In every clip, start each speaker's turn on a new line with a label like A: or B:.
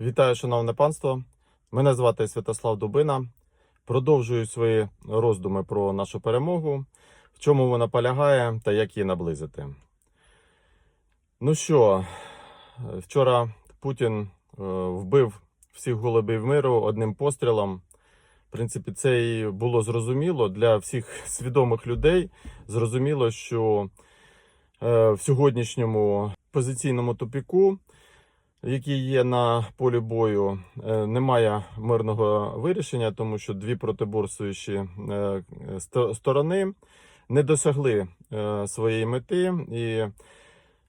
A: Вітаю, шановне панство. Мене звати Святослав Дубина. Продовжую свої роздуми про нашу перемогу, в чому вона полягає та як її наблизити. Ну що, вчора Путін е, вбив всіх голубів миру одним пострілом. В принципі, це і було зрозуміло для всіх свідомих людей. Зрозуміло, що е, в сьогоднішньому позиційному тупіку які є на полі бою, е, немає мирного вирішення, тому що дві протиборствуючі е, сто- сторони не досягли е, своєї мети, і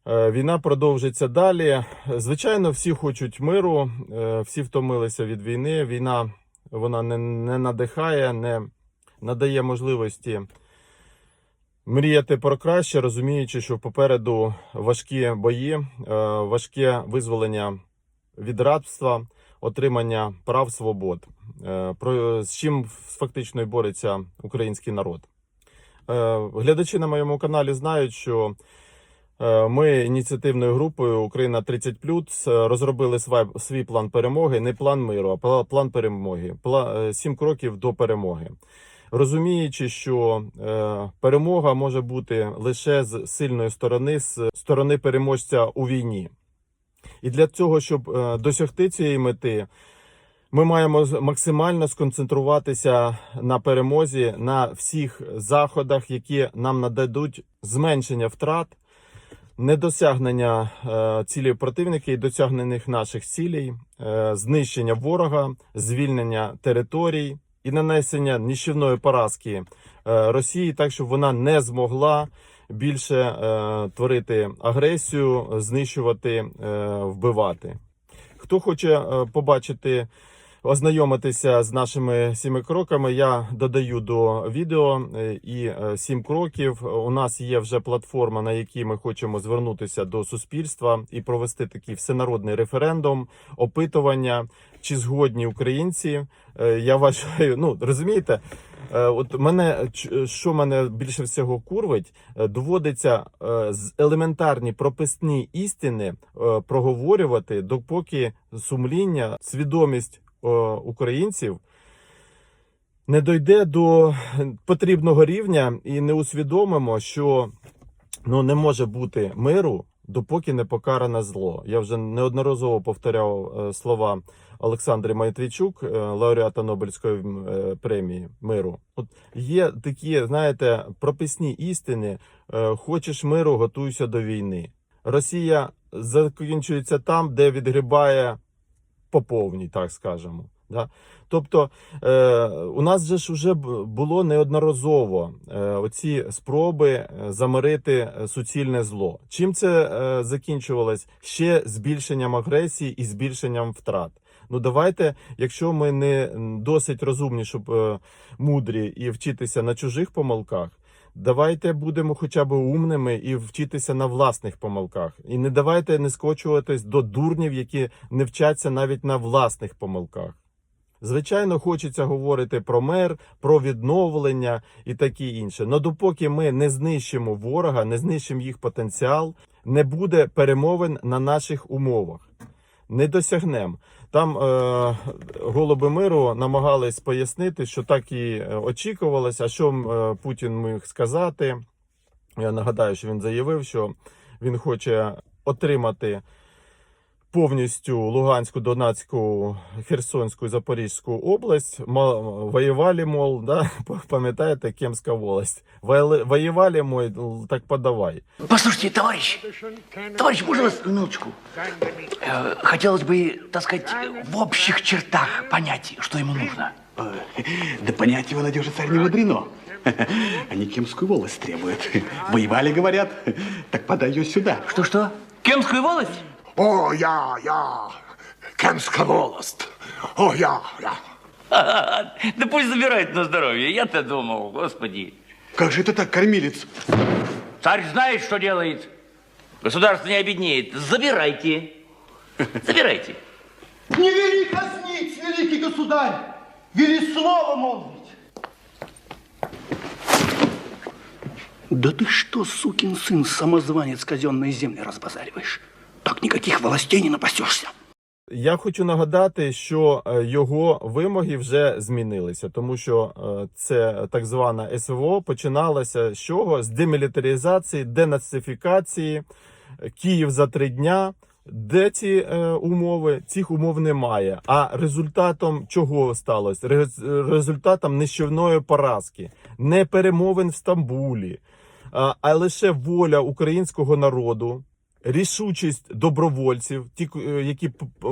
A: війна продовжиться далі. Звичайно, всі хочуть миру, всі втомилися від війни. Війна вона не надихає, не надає можливості. Мріяти про краще, розуміючи, що попереду важкі бої, е, важке визволення від рабства, отримання прав свобод, е, з чим фактично бореться український народ. Е, Глядачі на моєму каналі знають, що ми ініціативною групою Україна 30 розробили свій план перемоги, не план миру, а план перемоги. Сім кроків до перемоги розуміючи, що е, перемога може бути лише з сильної сторони, з сторони переможця у війні. І для цього, щоб е, досягти цієї мети, ми маємо максимально сконцентруватися на перемозі на всіх заходах, які нам нададуть зменшення втрат, недосягнення е, цілей противника і досягнених наших цілей, знищення ворога, звільнення територій і нанесення нищівної поразки е, Росії, так щоб вона не змогла більше е, творити агресію, знищувати, е, вбивати. Хто хоче побачити, ознайомитися з нашими сіми кроками, я додаю до відео і сім кроків. У нас є вже платформа, на якій ми хочемо звернутися до суспільства і провести такий всенародний референдум, опитування, чи згодні українці. Е, Я вважаю, ну розумієте. Е, От мене що мене більше всього курвить, е, доводиться з елементарні прописні істини проговорювати, допоки сумління, свідомість українців не дойде до потрібного рівня і не усвідомимо, що ну не може бути миру, допоки не покаране зло. Я вже неодноразово повторяв е, слова Олександри Майтвійчук, е, лауреата Нобелівської е, премії миру. От є такі, знаєте, прописні істини: хочеш миру, готуйся до війни. Росія закінчується там, де відгрібає по повній, так скажемо. Да? Тобто е, у нас же ж вже було неодноразово е, оці спроби е, замирити е, суцільне зло. Чим це е, закінчувалось? Ще збільшенням агресії і збільшенням втрат. Ну давайте, якщо ми не досить розумні, щоб е, мудрі і вчитися на чужих помилках. Давайте будемо хоча б умними і вчитися на власних помилках. І не давайте не скочуватись до дурнів, які не вчаться навіть на власних помилках. Звичайно, хочеться говорити про мир, про відновлення і таке інше. Но допоки ми не знищимо ворога, не знищимо їх потенціал, не буде перемовин на наших умовах. Не досягнемо. Там е, голуби миру намагались пояснити, що так і очікувалося. Що е, Путін міг сказати? Я нагадаю, що він заявив, що він хоче отримати повністю Луганську, Донецьку, Херсонську і Запорізьку область. Ма- Воювали, мол, да? пам'ятаєте, Кемська волость. Вояли- Воювали, мой, л- так подавай.
B: Послушайте, товарищ, товарищ, можно вас минуточку? Э, Хотелось бы, так сказать, в общих чертах понять, что ему нужно.
C: Э, Да понять его надежи царь не мудрено. Они кемскую волость требуют. Воевали, говорят, так подай ее сюда.
B: Что-что? Кемскую волость?
D: О, я, я, Кемська волость. О, я, я.
E: Да пусть забирает на здоровье. Я-то думал, господи.
C: Как же это так, кормилец?
E: Царь знает, что делает. Государство не обеднеет. Забирайте. Забирайте.
F: Не вели казнить, великий государь! Вели слово молвить!
B: Да ты что, сукин сын, самозванец казенные земли разбазариваешь? Так никаких властей не напасешься.
A: Я хочу нагадати, що е, його вимоги вже змінилися, тому що е, це так звана СВО починалася з чого? З демілітаризації, денацифікації, Київ за три дня. Де ці е, умови? Цих умов немає. А результатом чого сталося? Рез- Результатом нищівної поразки, не перемовин в Стамбулі, а, а лише воля українського народу, рішучість добровольців, ті, е, які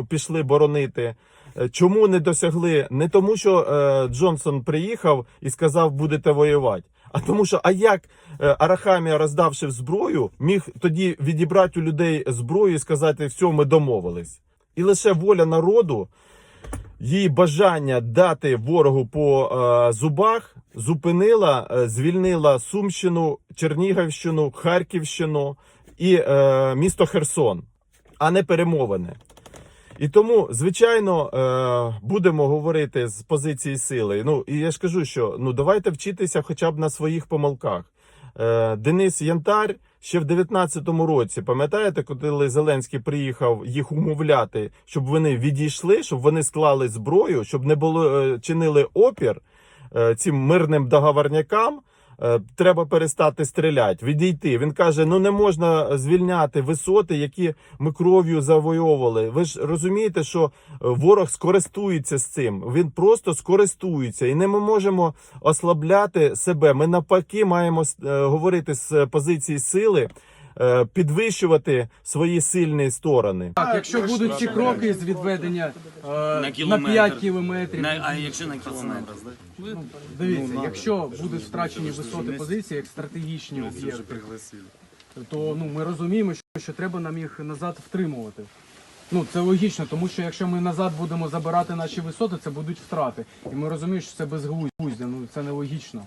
A: пішли боронити. Е, Чому не досягли? Не тому, що е, Джонсон приїхав і сказав, будете воювати. А тому, що а як Арахамія, роздавши зброю, міг тоді відібрати у людей зброю і сказати, все, ми домовились. І лише воля народу, її бажання дати ворогу по е, зубах зупинила, е, звільнила Сумщину, Чернігівщину, Харківщину і е, місто Херсон, а не перемовини. І тому, звичайно, е, будемо говорити з позиції сили. Ну і я ж кажу, що ну давайте вчитися хоча б на своїх помилках. Е, Денис Янтар ще в 19-му році, пам'ятаєте, коли Зеленський приїхав їх умовляти, щоб вони відійшли, щоб вони склали зброю, щоб не було е, чинили опір цим мирним договорнякам. Е, Треба перестати стріляти, відійти. Він каже: ну не можна звільняти висоти, які ми кров'ю завойовували. Ви ж розумієте, що е, ворог скористується з цим. Він просто скористується, і не ми можемо ослабляти себе. Ми навпаки маємо е, говорити з позиції сили, підвищувати свої сильні сторони.
G: Так, якщо будуть ці кроки з відведення е, на,
E: кілометр.
G: 5 кілометрів,
E: На, а якщо на кілометр?
G: дивіться, якщо будуть втрачені висоти позиції як стратегічні об'єкти, то ну ми розуміємо, що, що треба нам їх назад втримувати. Ну це логічно, тому що якщо ми назад будемо забирати наші висоти, це будуть втрати. І ми розуміємо, що це безглуздя, ну це нелогічно.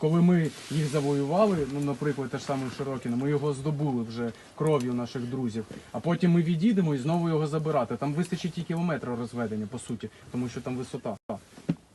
G: Коли ми їх завоювали, ну, наприклад, те ж саме Широкіно, ми його здобули вже кров'ю наших друзів, а потім ми відійдемо і знову його забирати. Там вистачить і кілометра розведення, по суті, тому що там висота.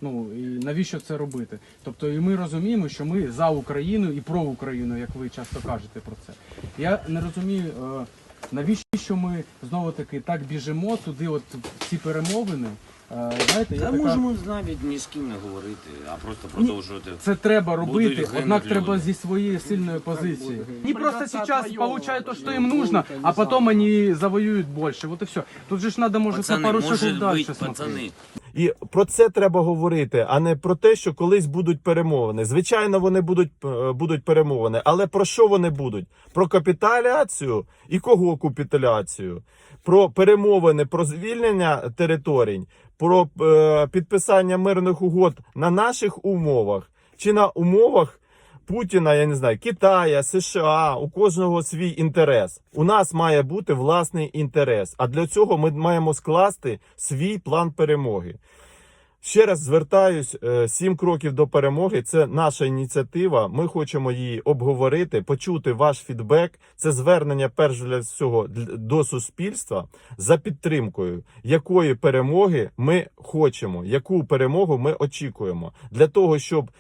G: Ну і навіщо це робити? Тобто, і ми розуміємо, що ми за Україну і про Україну, як ви часто кажете про це. Я не розумію, е, навіщо ми знову таки так біжимо туди, от ці перемовини. Е, Знаєте, я
E: Та
G: така...
E: можемо навіть ні з ким не говорити, а просто продовжувати.
G: Це треба робити,
E: Будуть
G: однак
E: гинуть
G: треба
E: люди.
G: зі своєї сильної позиції. Они просто сейчас получают то, что им нужно, а потом они завоюют больше. Вот и все. Тут же ж надо, может, на
E: Пацани,
G: пару
E: може
G: шагов дальше смотреть.
E: пацани.
A: І про це треба говорити, а не про те, що колись будуть перемовини. Звичайно, вони будуть, е, будуть перемовини, але про що вони будуть? Про капіталяцію і кого капіталяцію? Про перемовини, про звільнення територій, про е, підписання мирних угод на наших умовах чи на умовах Путіна, я не знаю, Китая, США, у кожного свій інтерес. У нас має бути власний інтерес. А для цього ми маємо скласти свій план перемоги. Ще раз звертаюсь: е, сім кроків до перемоги. Це наша ініціатива. Ми хочемо її обговорити, почути ваш фідбек. Це звернення перш для всього до суспільства за підтримкою, якої перемоги ми хочемо, яку перемогу ми очікуємо для того, щоб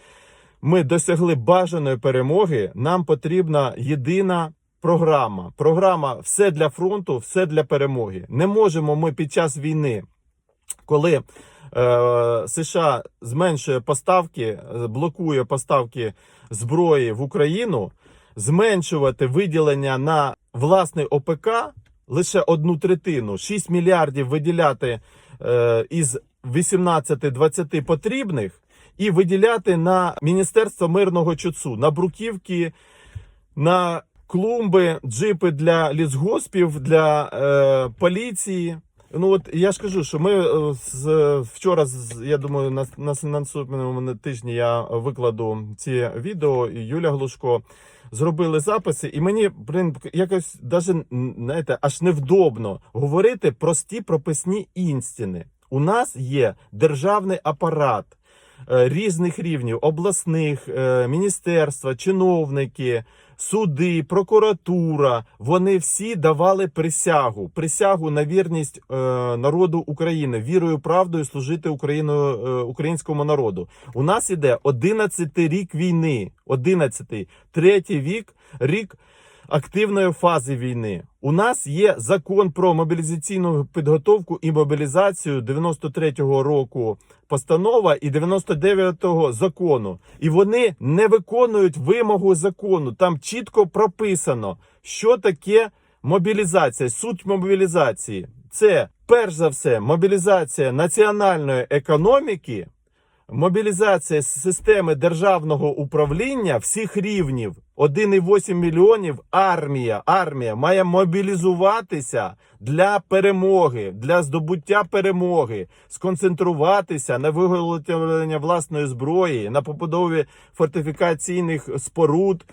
A: ми досягли бажаної перемоги, нам потрібна єдина програма. Програма все для фронту, все для перемоги. Не можемо ми під час війни, коли е, США зменшує поставки, е, блокує поставки зброї в Україну, зменшувати виділення на власний ОПК лише одну третину, 6 мільярдів виділяти е, із 18-20 потрібних і виділяти на Міністерство мирного чуцу, на бруківки, на клумби, джипи для лісгоспів, для е, поліції. Ну от я ж кажу, що ми е, з, вчора, я думаю, на, на наступному тижні я викладу ці відео, і Юля Глушко зробили записи, і мені блин, якось даже знаєте, аж невдобно говорити прості прописні інстини. У нас є державний апарат е, різних рівнів, обласних, е, міністерства, чиновники, суди, прокуратура. Вони всі давали присягу, присягу на вірність е, народу України, вірою, правдою служити Україною, е, українському народу. У нас іде 11 рік війни, 11 третій вік, рік активної фази війни. У нас є закон про мобілізаційну підготовку і мобілізацію 93-го року постанова і 99-го закону. І вони не виконують вимогу закону. Там чітко прописано, що таке мобілізація, суть мобілізації. Це перш за все мобілізація національної економіки, мобілізація системи державного управління всіх рівнів. 1,8 мільйонів армія. Армія має мобілізуватися для перемоги, для здобуття перемоги, сконцентруватися на виготовленні власної зброї, на побудові фортифікаційних споруд.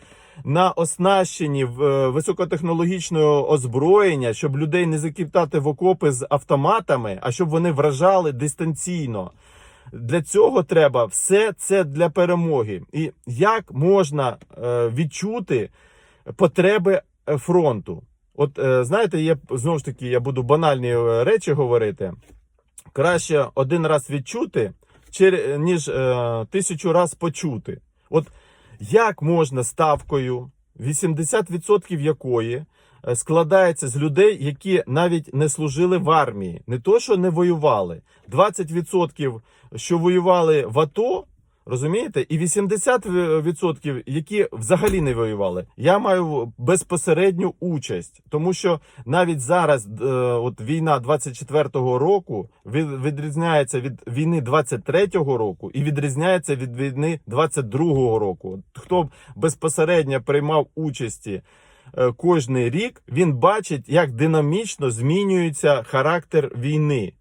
A: На оснащенні е, високотехнологічного озброєння, щоб людей не закидати в окопи з автоматами, а щоб вони вражали дистанційно. Для цього треба все це для перемоги. І як можна е, відчути потреби е, фронту? От е, знаєте, є знову ж таки, я буду банальні речі говорити. Краще один раз відчути, ніж тисячу раз почути. От як можна ставкою, 80% якої складається з людей, які навіть не служили в армії, не то, що не воювали. 20% що воювали в АТО, розумієте, і 80%, які взагалі не воювали. Я маю безпосередню участь, тому що навіть зараз, е, от війна 24-го року від- відрізняється від війни 23-го року і відрізняється від війни 22-го року. Хто безпосередньо приймав участі е, кожний рік, він бачить, як динамічно змінюється характер війни.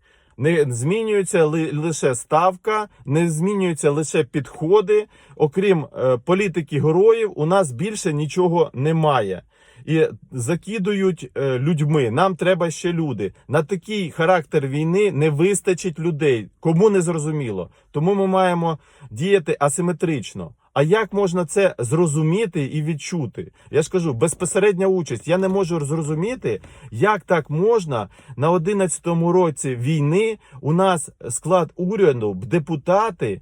A: Не змінюється ли, лише ставка, не змінюються лише підходи. Окрім е, політики героїв, у нас більше нічого немає. І закидують е, людьми. Нам треба ще люди. На такий характер війни не вистачить людей. Кому не зрозуміло. Тому ми маємо діяти асиметрично. А як можна це зрозуміти і відчути? Я ж кажу, безпосередня участь. Я не можу зрозуміти, як так можна на 11-му році війни у нас склад уряду, депутати,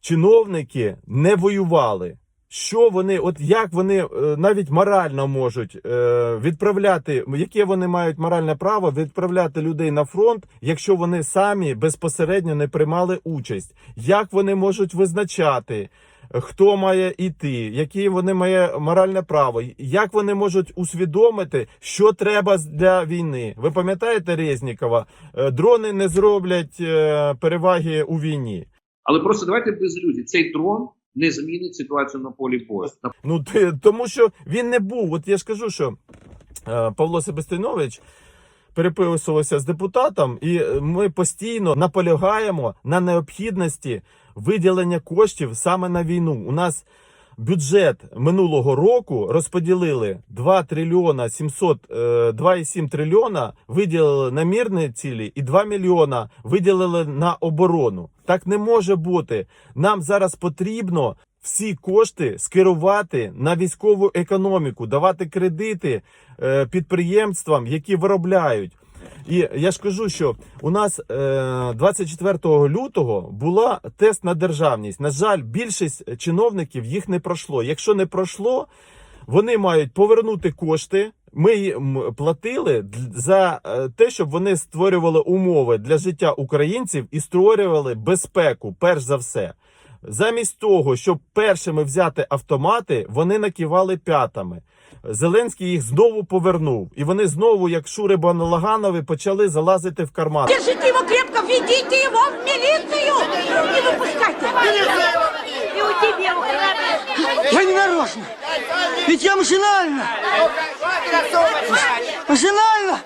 A: чиновники не воювали. Що вони, от як вони е, навіть морально можуть е, відправляти, яке вони мають моральне право відправляти людей на фронт, якщо вони самі безпосередньо не приймали участь? Як вони можуть визначати, хто має йти, яке вони має моральне право? Як вони можуть усвідомити, що треба для війни? Ви пам'ятаєте Резнікова? Е, Дрони не зроблять е, переваги у війні.
H: Але просто давайте без ілюзій. Цей дрон не змінить ситуацію на полі бою.
A: Ну ти, тому що він не був. От я ж кажу, що е, Павло Себестинович переписувався з депутатом, і ми постійно наполягаємо на необхідності виділення коштів саме на війну. У нас бюджет минулого року розподілили 2 трильйона 700, е, 2,7 трильйона виділили на мирні цілі і 2 мільйона виділили на оборону. Так не може бути. Нам зараз потрібно всі кошти скерувати на військову економіку, давати кредити е, підприємствам, які виробляють. І я ж кажу, що у нас е, 24 лютого була тест на державність. На жаль, більшість чиновників їх не пройшло. Якщо не пройшло, вони мають повернути кошти. Ми їм платили за е, те, щоб вони створювали умови для життя українців і створювали безпеку, перш за все. Замість того, щоб першими взяти автомати, вони накивали п'ятами. Зеленський їх знову повернув, і вони знову, як Шури Баналаганови, почали залазити в карман.
I: Держите його крепко, ведите його в міліцію Не випускайте. І у тебе
F: Я не нарочно. Ведь я машинально. Машинально.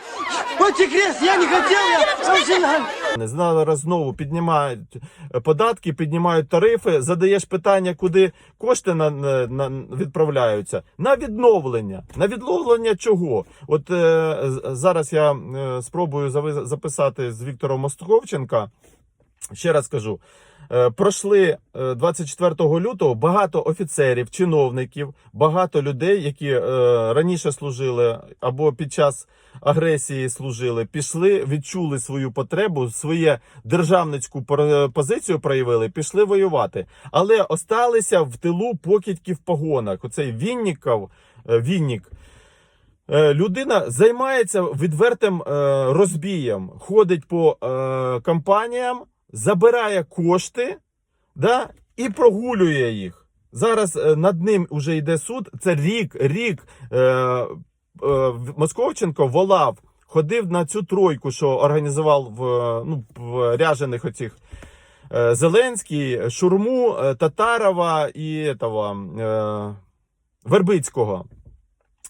F: Тебе крест, я не хотів, я машинально.
A: Зараз знову піднімають податки, піднімають тарифи. Задаєш питання, куди кошти на, на, відправляються на відновлення. На відновлення чого? От е, зараз я е, спробую записати з Віктором Мостковченка. Ще раз кажу. е, Пройшли е, 24 лютого багато офіцерів, чиновників, багато людей, які е, раніше служили або під час агресії служили, пішли, відчули свою потребу, своє державницьку позицію проявили, пішли воювати. Але осталися в тилу покидьки в погонах. Оцей Вінніков, е, Віннік. Е, Людина займається відвертим е, розбієм, ходить по е, компаніям, забирає кошти да, і прогулює їх. Зараз е, над ним вже йде суд. Це рік, рік е, е, Московченко волав, ходив на цю тройку, що організував в, ну, в ряжених оцих. е, Зеленський, Шурму, е, Татарова і того, е, Вербицького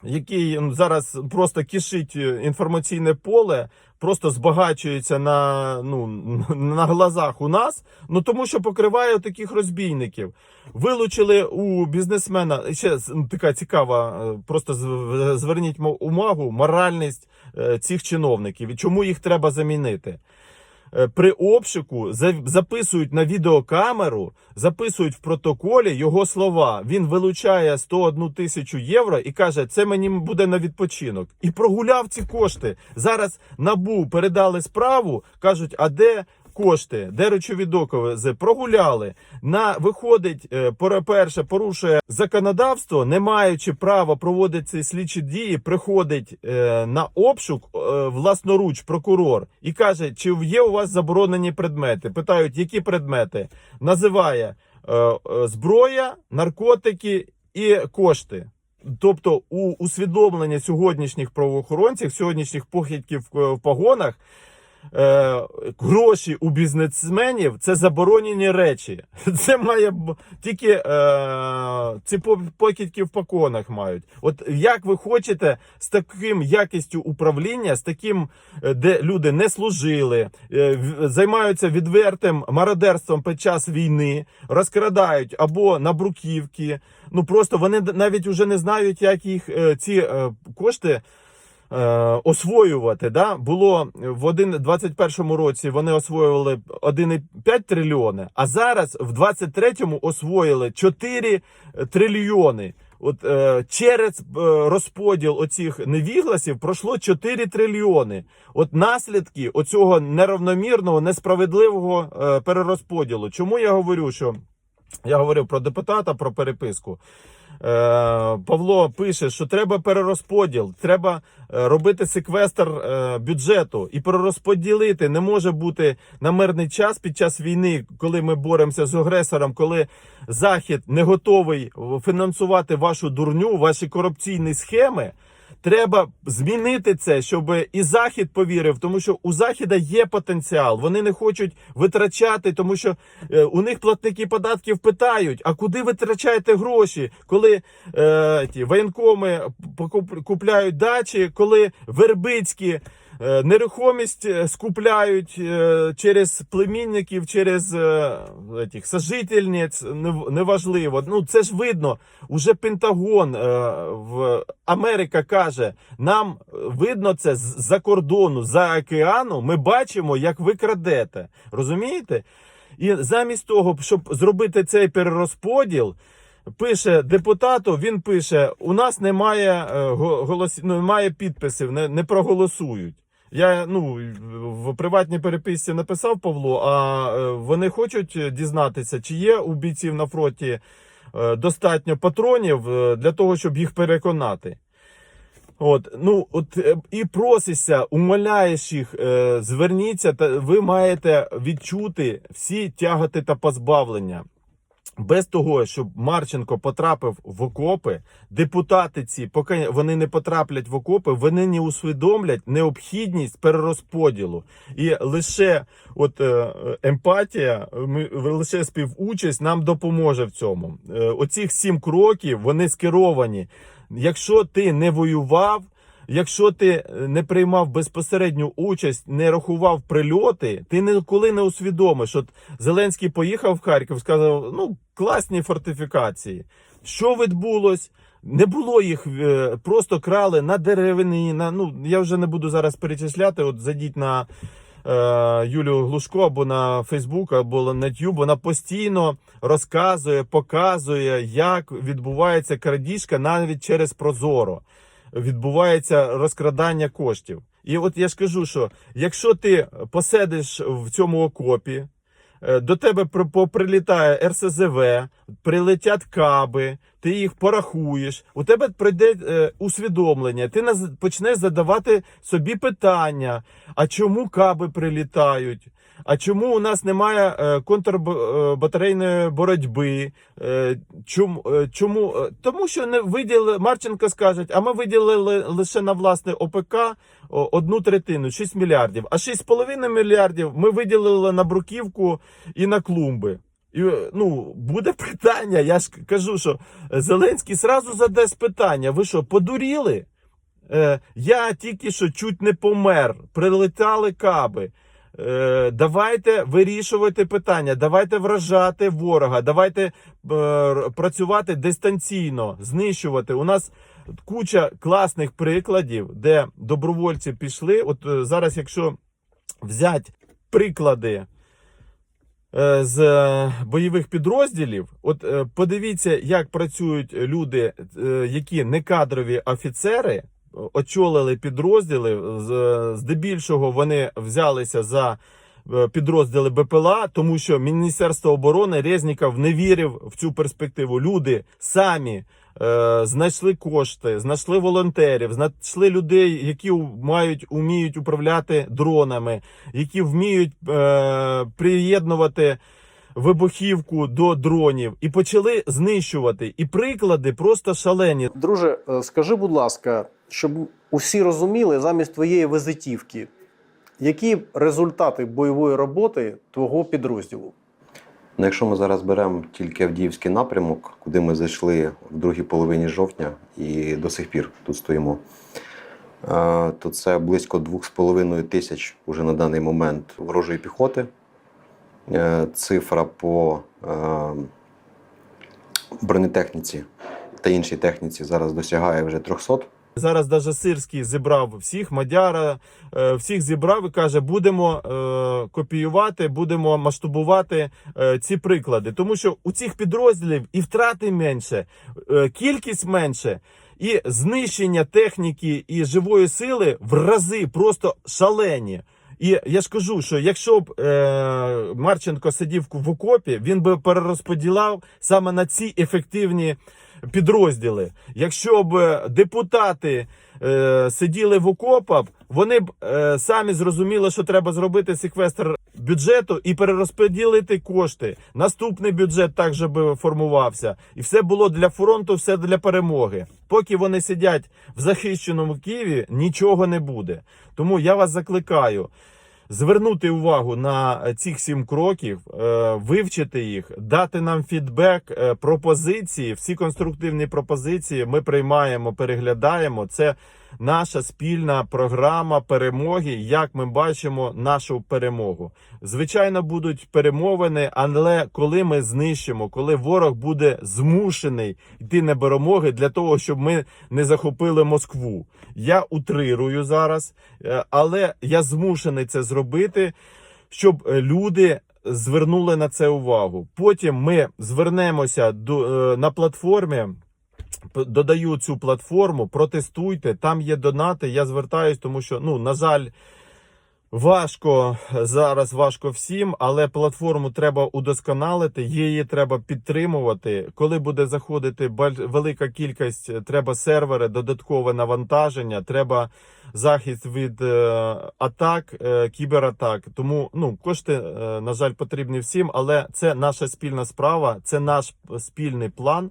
A: який ну, зараз просто кишить інформаційне поле, просто збагачується на, ну, на глазах у нас, ну тому що покриває таких розбійників. Вилучили у бізнесмена ще ну, така цікава, е, просто зверніть увагу, моральність е, цих чиновників і чому їх треба замінити. Е, При обшуку записують на відеокамеру, записують в протоколі його слова. Він вилучає 101 тисячу євро і каже, це мені буде на відпочинок. І прогуляв ці кошти. Зараз набу передали справу, кажуть, а де кошти, де речові докази? Прогуляли. На виходить, е, перше, порушує законодавство, не маючи права проводити слідчі дії, приходить е, на обшук е, власноруч прокурор і каже, чи є у вас заборонені предмети. Питають, які предмети? Називає зброя, наркотики і кошти. Тобто, у усвідомлення сьогоднішніх правоохоронців, сьогоднішніх похідків в погонах, е, гроші у бізнесменів це заборонені речі. Це має тільки е, ці по- покидьки в погонах мають. От як ви хочете з таким якістю управління, з таким, е, де люди не служили, е, займаються відвертим мародерством під час війни, розкрадають або на бруківки. Ну просто вони навіть уже не знають, як їх е, ці е, кошти освоювати. Да? Було в один 21-му році вони освоювали 1,5 трильйони, а зараз в 23-му освоїли 4 трильйони. От е, через е, розподіл оцих невігласів пройшло 4 трильйони. От наслідки оцього неравномірного, несправедливого е, перерозподілу. Чому я говорю, що я говорив про депутата, про переписку. Е, Павло пише, що треба перерозподіл, треба е, робити секвестр е, бюджету і перерозподілити. Не може бути на мирний час під час війни, коли ми боремося з агресором, коли Захід не готовий фінансувати вашу дурню, ваші корупційні схеми. Треба змінити це, щоб і захід повірив, тому що у західа є потенціал. Вони не хочуть витрачати, тому що е, у них платники податків питають: а куди витрачаєте гроші, коли е, ті воєнкоми купляють дачі, коли вербицькі. Е, Нерухомість е, скупляють е, через племінників, через етіх, сожительниць, неважливо. Ну це ж видно. Уже Пентагон в Америка каже: нам видно це з-за кордону, за океану. Ми бачимо, як ви крадете. Розумієте? І замість того, щоб зробити цей перерозподіл. Пише депутату, він пише: у нас немає голосів, немає підписів, не, не проголосують. Я ну в приватній переписці написав Павло, а е, вони хочуть дізнатися, чи є у бійців на фронті е, достатньо патронів е, для того, щоб їх переконати. От, ну, от і просишся, умоляєш їх, зверніться, та ви маєте відчути всі тяготи та позбавлення. Без того, щоб Марченко потрапив в окопи, депутати ці, поки вони не потраплять в окопи, вони не усвідомлять необхідність перерозподілу. І лише от е, емпатія, ми лише співучасть нам допоможе в цьому. Е, оцих сім кроків вони скеровані. Якщо ти не воював. Якщо ти е, не приймав безпосередню участь, не рахував прильоти, ти ніколи не усвідомиш. От Зеленський поїхав в Харків, сказав: ну класні фортифікації. Що відбулось? Не було їх, е, просто крали на деревині. На ну я вже не буду зараз перечисляти. От зайдіть на Юлію Глушко або на Фейсбук, або на YouTube, вона постійно розказує, показує, як відбувається крадіжка навіть через Прозоро. Відбувається розкрадання коштів. І от я ж кажу, що якщо ти посидиш в цьому окопі, е, до тебе при- поприлітає РСЗВ, прилетять каби, ти їх порахуєш, у тебе прийде е, усвідомлення, ти почнеш задавати собі питання: а чому каби прилітають? А чому у нас немає е, контрбатарейної боротьби? Е, чому, е, чому? Тому що не виділили, Марченко скаже, а ми виділили лише на власне ОПК одну третину, 6 мільярдів. А 6,5 мільярдів ми виділили на бруківку і на клумби. І, ну, буде питання. Я ж кажу, що Зеленський сразу задасть питання: ви що, подуріли? Я тільки що чуть не помер, прилетали каби. Е, давайте вирішувати питання, давайте вражати ворога, давайте е, працювати дистанційно, знищувати. У нас куча класних прикладів, де добровольці пішли. От е, зараз, якщо взяти приклади з бойових підрозділів, от подивіться, як працюють люди, які не кадрові офіцери, очолили підрозділи. Здебільшого вони взялися за е, підрозділи БПЛА, тому що Міністерство оборони Резніков не вірив в цю перспективу. Люди самі е, знайшли кошти, знайшли волонтерів, знайшли людей, які мають уміють управляти дронами, які вміють е, приєднувати вибухівку до дронів, і почали знищувати. І приклади просто шалені.
J: Друже, е, скажи, будь ласка, щоб усі розуміли замість твоєї визитівки, які результати бойової роботи твого підрозділу?
K: Ну, якщо ми зараз беремо тільки Авдіївський напрямок, куди ми зайшли в другій половині жовтня і до сих пір тут стоїмо, е, то це близько 2,5 тисяч уже на даний момент ворожої піхоти. Е, Цифра по е, бронетехніці та іншій техніці зараз досягає вже 300.
A: Зараз даже Сирський зібрав всіх, Мадяра, е, всіх зібрав і каже, будемо е, копіювати, будемо масштабувати е, ці приклади. Тому що у цих підрозділів і втрати менше, кількість менше, і знищення техніки і живої сили в рази просто шалені. І я ж кажу, що якщо б е, Марченко сидів в окопі, він би перерозподіляв саме на ці ефективні підрозділи. Якщо б депутати е, сиділи в окопах, вони б е, самі зрозуміли, що треба зробити секвестр бюджету і перерозподілити кошти. Наступний бюджет також би формувався, і все було для фронту, все для перемоги. Поки вони сидять в захищеному Києві, нічого не буде. Тому я вас закликаю. Звернути увагу на цих сім кроків, е, вивчити їх, дати нам фідбек, е, пропозиції. Всі конструктивні пропозиції ми приймаємо, переглядаємо. Це наша спільна програма перемоги. Як ми бачимо нашу перемогу. Звичайно, будуть перемовини, але коли ми знищимо, коли ворог буде змушений йти на перемоги для того, щоб ми не захопили Москву. Я утрирую зараз, е, але я змушений це зробити, щоб е, люди звернули на це увагу. Потім ми звернемося до, е, на платформі. Додаю цю платформу, протестуйте. Там є донати. Я звертаюсь, тому що, ну, на жаль, важко зараз важко всім, але платформу треба удосконалити, її треба підтримувати. Коли буде заходити велика кількість, треба сервери, додаткове навантаження, треба захист від е, атак, е, кібератак. Тому ну кошти, е, на жаль, потрібні всім, але це наша спільна справа, це наш спільний план.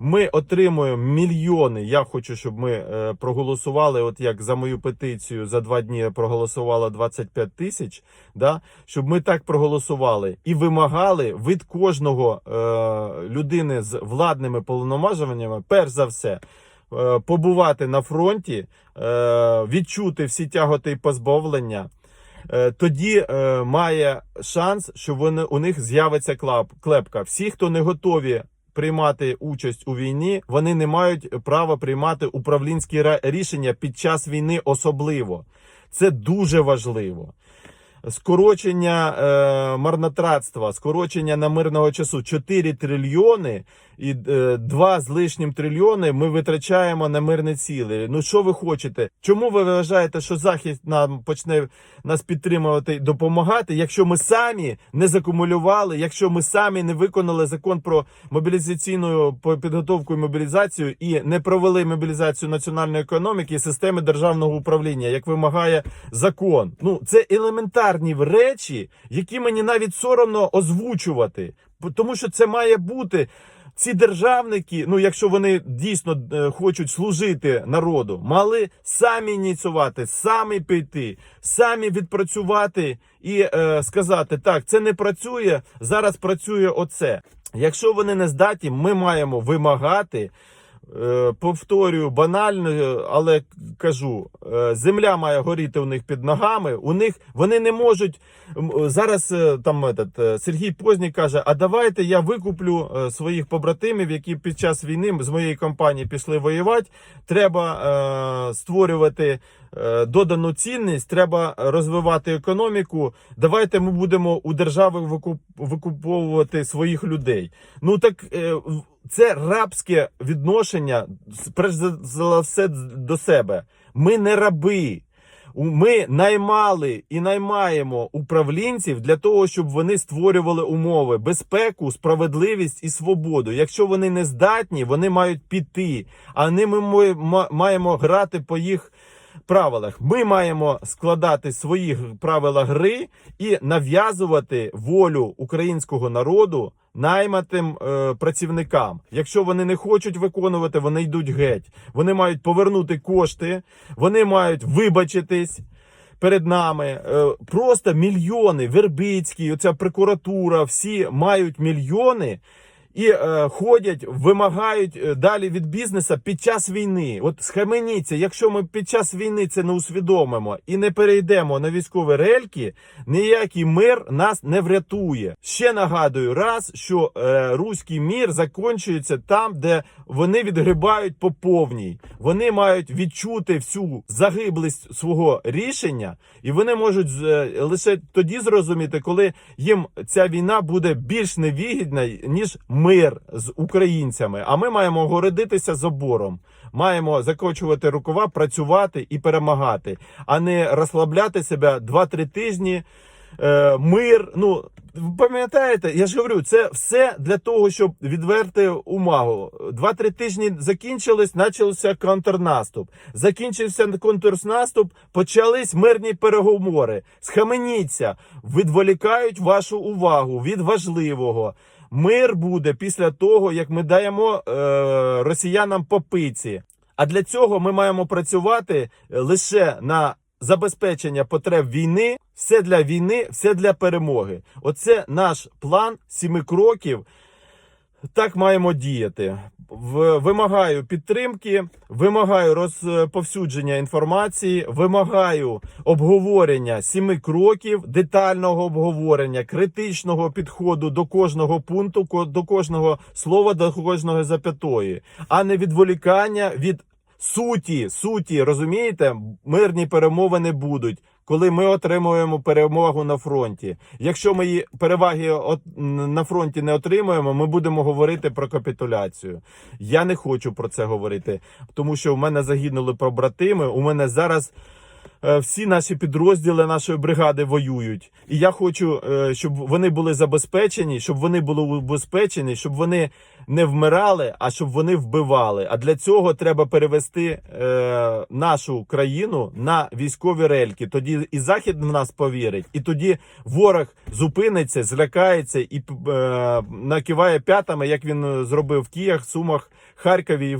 A: Ми отримуємо мільйони. Я хочу, щоб ми е, проголосували. От як за мою петицію за два дні проголосувало 25 тисяч. Да, щоб ми так проголосували і вимагали від кожного е, людини з владними повноваженнями, перш за все. е, Побувати на фронті, е, відчути всі тяготи і позбавлення, тоді має шанс, що вони, у них з'явиться клепка. Всі, хто не готові приймати участь у війні, вони не мають права приймати управлінські ра- рішення під час війни особливо. Це дуже важливо. Скорочення е, марнотратства, скорочення намирного часу 4 трильйони і е, 2 з лишнім трильйони ми витрачаємо на мирні цілі. Ну що ви хочете? Чому ви вважаєте, що захід нам почне нас підтримувати і допомагати, якщо ми самі не закумулювали, якщо ми самі не виконали закон про мобілізаційну підготовку і мобілізацію і не провели мобілізацію національної економіки і системи державного управління, як вимагає закон? Ну це елементарні речі, які мені навіть соромно озвучувати, тому що це має бути. Ці державники, ну якщо вони дійсно е, хочуть служити народу, мали самі ініціювати, самі піти, самі відпрацювати і е, сказати: так, це не працює, зараз працює оце. Якщо вони не здатні, ми маємо вимагати. Е, Повторюю банально, е, але кажу, е, земля має горіти у них під ногами. У них вони не можуть зараз. Там этот, Сергій Позній каже: А давайте я викуплю своїх побратимів, які під час війни з моєї компанії пішли воювати. Треба е, створювати е, додану цінність, треба розвивати економіку. Давайте ми будемо у держави викуп, викуповувати своїх людей. Ну так е, це рабське відношення, перш за все до себе. Ми не раби. Ми наймали і наймаємо управлінців для того, щоб вони створювали умови, безпеку, справедливість і свободу. Якщо вони не здатні, вони мають піти. А не ми маємо грати по їх правилах. Ми маємо складати свої правила гри і нав'язувати волю українського народу найматим е, працівникам. Якщо вони не хочуть виконувати, вони йдуть геть. Вони мають повернути кошти, вони мають вибачитись. Перед нами Е, просто мільйони. Вербицький, оця прокуратура, всі мають мільйони і е, ходять, вимагають е, далі від бізнесу під час війни. От схаменіться, якщо ми під час війни це не усвідомимо і не перейдемо на військові рельки, ніякий мир нас не врятує. Ще нагадую раз, що е, руський мір закінчується там, де вони відгрибають по повній. Вони мають відчути всю загиблість свого рішення, і вони можуть е, лише тоді зрозуміти, коли їм ця війна буде більш невигідна, ніж мир з українцями. А ми маємо городитися забором. Маємо закочувати рукава, працювати і перемагати, а не розслабляти себе 2-3 тижні. Е, мир, ну пам'ятаєте, я ж говорю, це все для того, щоб відверти увагу. Два-три тижні закінчились, почався контрнаступ. Закінчився контрнаступ, почались мирні переговори. Схаменіться, відволікають вашу увагу від важливого. Мир буде після того, як ми даємо е, росіянам попиці. А для цього ми маємо працювати лише на забезпечення потреб війни, все для війни, все для перемоги. Оце наш план сіми кроків. Так маємо діяти. Вимагаю підтримки, вимагаю розповсюдження інформації, вимагаю обговорення сіми кроків, детального обговорення, критичного підходу до кожного пункту, до кожного слова, до кожного запятої, а не відволікання від суті, суті, розумієте, мирні перемовини будуть. Коли ми отримуємо перемогу на фронті, якщо ми її переваги на фронті не отримуємо, ми будемо говорити про капітуляцію. Я не хочу про це говорити, тому що в мене загинули побратими. У мене зараз всі наші підрозділи нашої бригади воюють. І я хочу, е, щоб вони були забезпечені, щоб вони були убезпечені, щоб вони не вмирали, а щоб вони вбивали. А для цього треба перевести е, нашу країну на військові рельки. Тоді і захід в нас повірить, і тоді ворог зупиниться, злякається і е, накиває п'ятами, як він е, зробив в Кіях, Сумах, Харкові і